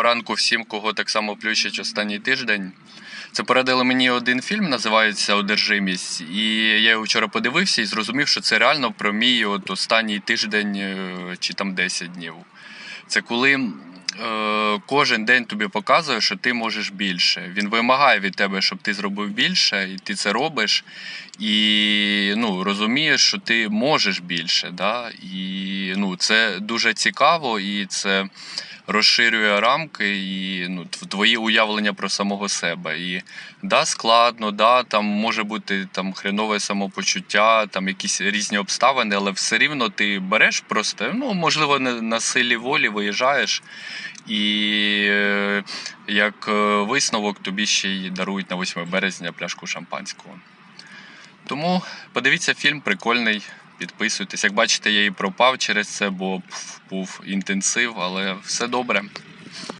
Доброго ранку всім, кого так само плющить останній тиждень. Це порадили мені один фільм, називається Одержимість. І я його вчора подивився і зрозумів, що це реально про мій от останній тиждень е, чи там 10 днів. Це коли е, кожен день тобі показує, що ти можеш більше. Він вимагає від тебе, щоб ти зробив більше, і ти це робиш. І ну, розумієш, що ти можеш більше. Да? І ну, це дуже цікаво, і це розширює рамки і ну, твої уявлення про самого себе. І да, складно, да, там може бути там хренове самопочуття, там якісь різні обставини, але все рівно ти береш просто, ну, можливо, на силі волі виїжджаєш. І е, як е, висновок тобі ще й дарують на 8 березня пляшку шампанського. Тому подивіться фільм, прикольний. Підписуйтесь. Як бачите, я і пропав через це, бо був інтенсив, але все добре.